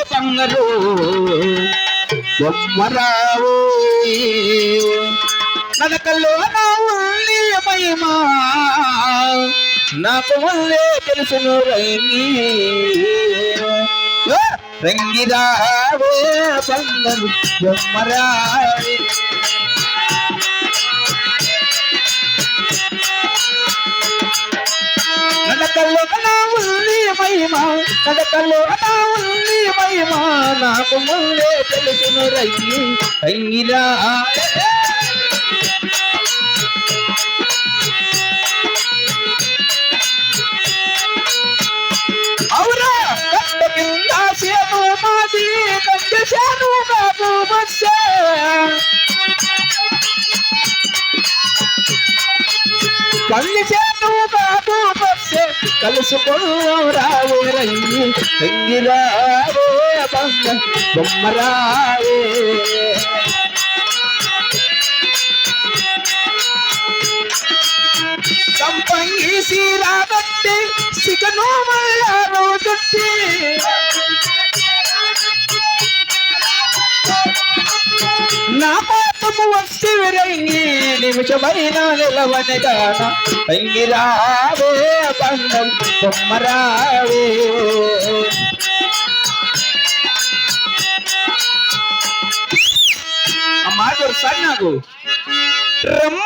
బంగారు. బొమ్మరావు. నడకల్లో నా ఉల్లి మహిమా. నాకు వల్లే తెలుసును రంగి. రంగిరావే బంగారు బొమ్మరావే. నడకల్లో ఉంది మహిమ నడకల్లో ఉంది మహిమ నాకు ముందే తెలుసును రయ్యి రంగిరా. అవురా కట్ట కింద సేను మాది కంట సేను బస్సే కళ్ళు కలుసుకోరావే రంగి రంగిరావే బంగ బొమ్మరావే. సంపంగి సీరాగట్టి సిగను మళ్ళా దుట్టి వస్తే విరంగి నిమిషమైన నిలవని గాన. రంగి రావే బొమ్మరావే అమ్మా నాకు. రమ్మ.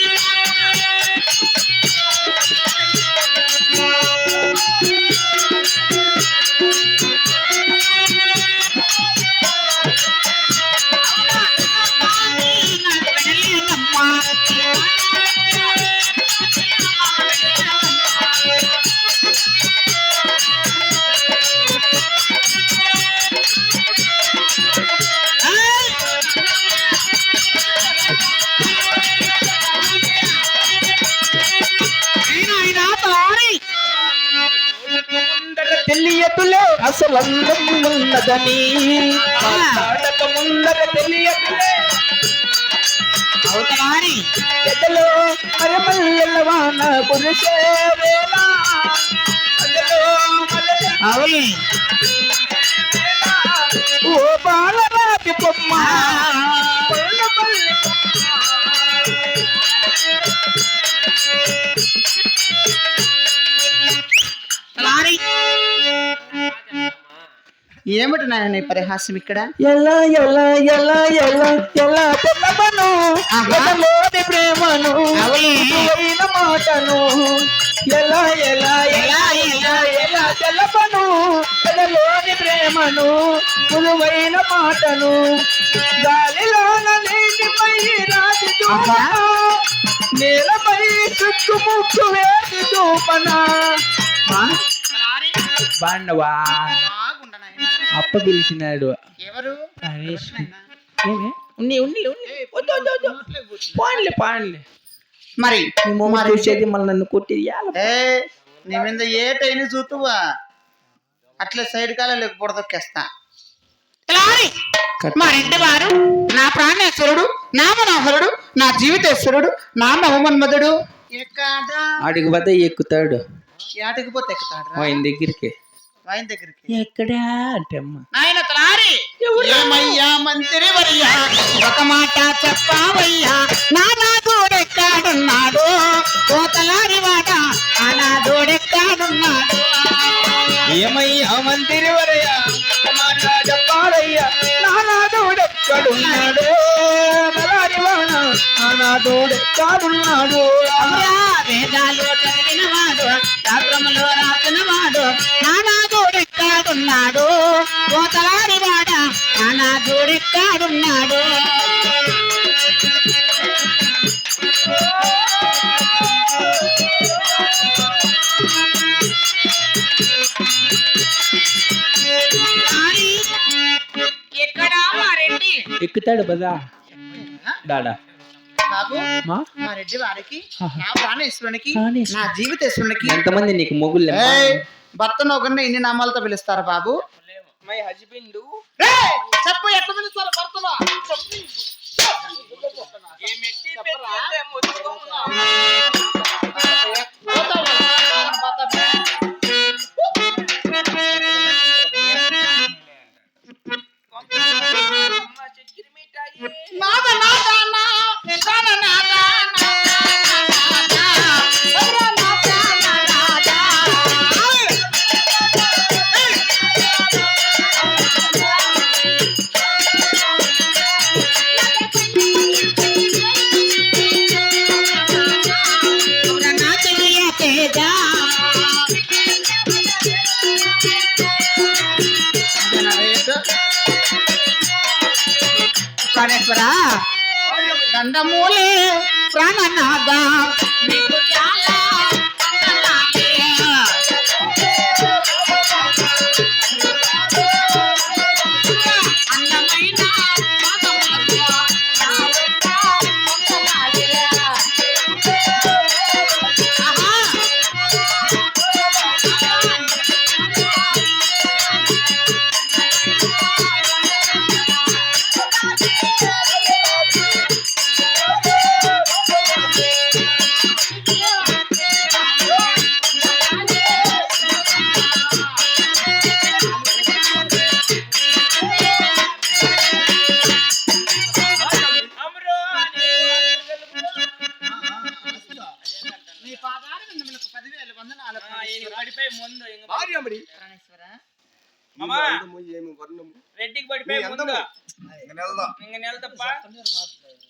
అందం ఉన్నదని ముందర తెలియదులే అవతలారి ఎదలో మరమల్లెల వాన కురిసే వేళ? అదలో మల్లెల అవును. ఓ బాలరాతి బొమ్మ. ఏమిటి నాయన ఈ పరిహాసం ఇక్కడ? ఎలా ఎలా ఎలా ఎలా ఎలా ఆహా. ఎదలోని ప్రేమను. మృదువైన మాటను. ఎలా ఎలా ఎలా ఎలా ఎలా ఎదలోని ప్రేమను మృదువైన మాటను. గాలిలోన నీటిపై రాతి చూపన? నేలపై చుట్టు ముక్కు వేసి చూపన? బాండవా? అప్ప పిలిచినాడు. ఎవరు? హరీష్ ఏమే? ఉన్ని ఉన్ని ఉన్ని. వద్దు వద్దు వద్దు. పాన్లే పాన్లే. మరి నీ మొమ్మ చూసేది మళ్ళీ నన్ను కొట్టి ఏ నీ మీద ఏ టైన్ చూతువా? అట్లా సైడ్ కాల లేకపోతే తొక్కేస్తా. మరింటి వారు నా ప్రాణేశ్వరుడు నా మనోహరుడు నా జీవితేశ్వరుడు నా మహమన్మధుడు. ఆడికి పోతే ఎక్కుతాడు. ఏటకి పోతే ఎక్కుతాడు ఆయన దగ్గరికి. ఆయన దగ్గరికి. ఎక్కడా? అంటే అమ్మ. నాయన తలారి ఏమయ్యా మంత్రి వర్యా ఒక మాట చెప్పావయ్యా? నానాథుడెక్కాడున్నాడు కోతలారి వాడ అనాథుడెక్కాడున్నాడు ఏమయ్యా మందిరి వరయ్యా మాట చెప్పాలయ్యా? నానాదోడెక్కడున్నాడు నలారివాణ నానాదోడెక్కడున్నాడు అయ్యా, వేదాలు చదివిన వాడు శాస్త్రములో రాసిన వాడు నానాథుడెక్కాడున్నాడు కోతలారి వాడ వారెడ్డి ఎక్కుతాడు బదా. డాడా. బాబు. మా? రెడ్డి వారికి నా ప్రాణేశ్వరునికి. నా జీవితేశ్వరునికి ఎంతమంది నీకు మొగుళ్ళు భర్తను ఒకరిని ఇన్ని నామాలతో పిలుస్తారు బాబు? My husband. చెప్పు ఎట్లా పిలుస్తారు చెప్పు. చెప్పరా? దండమూలే ప్రాణనాథ. మీకు చాలా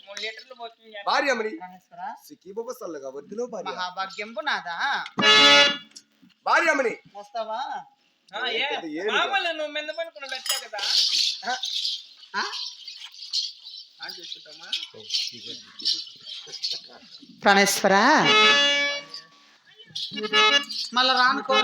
మూడు లీటర్లు పోతుంది సల్లగా వద్దులో భార్య. మహాభాగ్యంబు నాదా? భార్యమని వస్తావా? మామూలు నువ్వు మీద పడుకున్నావు అట్లే కదా. ఆ? ఆ, చూసుకుంటామా ప్రాణేశ్వర. మళ్ళా రానుకో.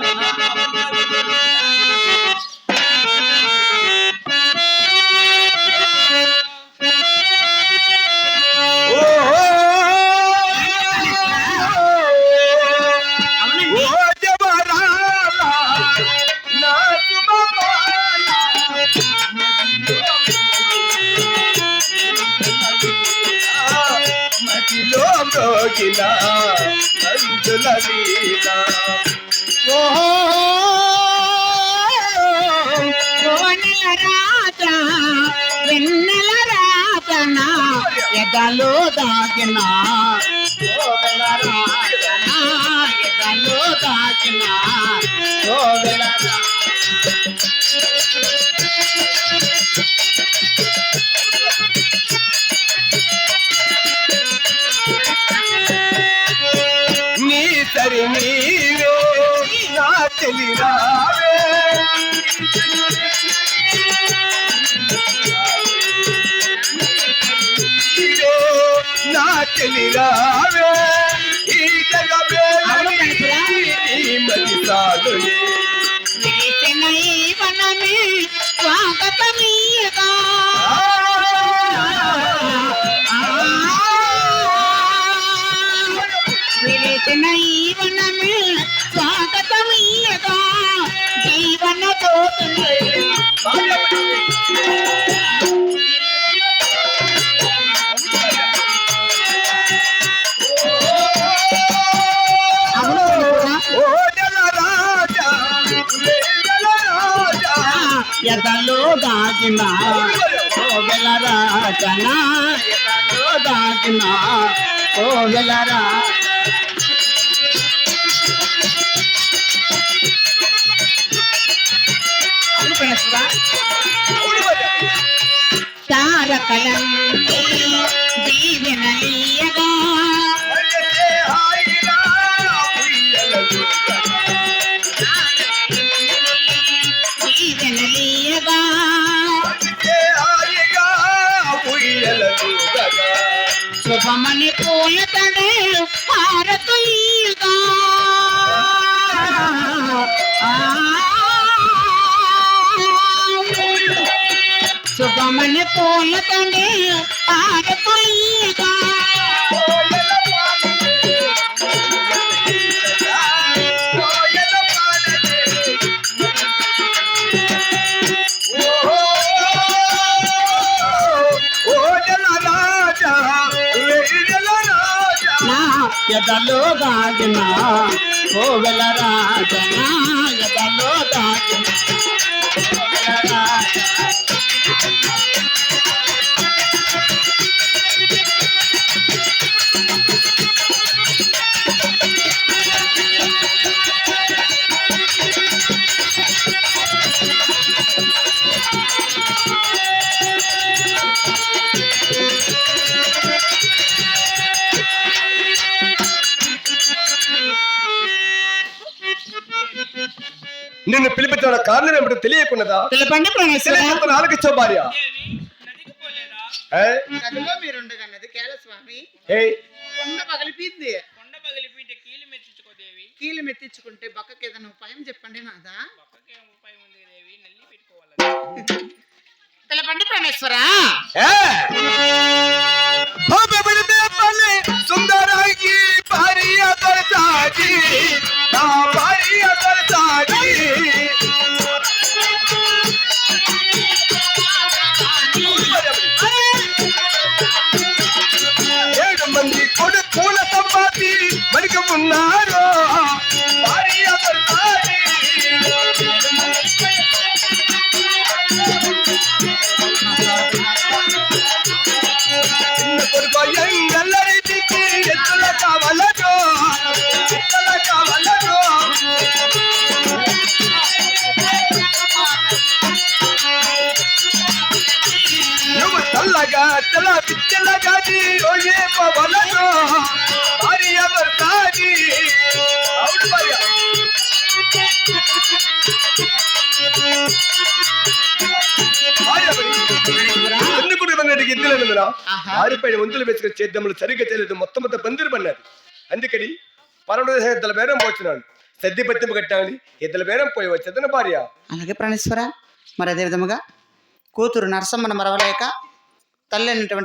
ఎదలో దాగిన కోవెల ఎదలో దాగిన నీ సరి నీవే నా తెలిరావే తెలిరావే ఈ జగమే ఈ వనమే స్వాగతమీయగా. స్వాగతమీయగా. జీవన జ్యోతులే ఎదలో దాగిన కోవెల రాజన ఎదలో దాగిన కోవెలరా తారకలం తారకలండి దీవెనలీయగా శుభమని పోయతడే తడే హారతులుగా పోయతడే ఎదలో దాగిన కోవెల రాజన ఎదలో దాగిన నిన్ను పిలిపించిన కారణం ఏమిటో తెలియకున్నదా పిలపండి ఆలకించో భార్య? గదిలో మీరుండగన్నది కేల స్వామి కొండ పగిలిపోయింది. కొండ పగిలిపీట కీలు మెత్తించుకుంటే బక్కకి ఏదైనా ఉపాయం చెప్పండి నాదా. ఉపాయం ఉంది దేవి? నల్లి పెట్టుకోవాలి తెలపండి ప్రాణేశ్వర ఆహా. ఆరిపైన వంతులు వేసుకుని చేద్దములు సరిగ్గా చేయలేదు. మొత్తం మొత్తం పందిరి పడినది అందుకని పరమదేశ ఇద్దల బేరం పోతున్నాడు. సద్ది పత్తింపు కట్టామని ఇద్దల బేరం పోయి వచ్చేదన భార్య. అలాగే ప్రాణేశ్వర మరి అదే విధముగా కూతురు నరసమ్మను మరవలేక తల్లి అయినటువంటి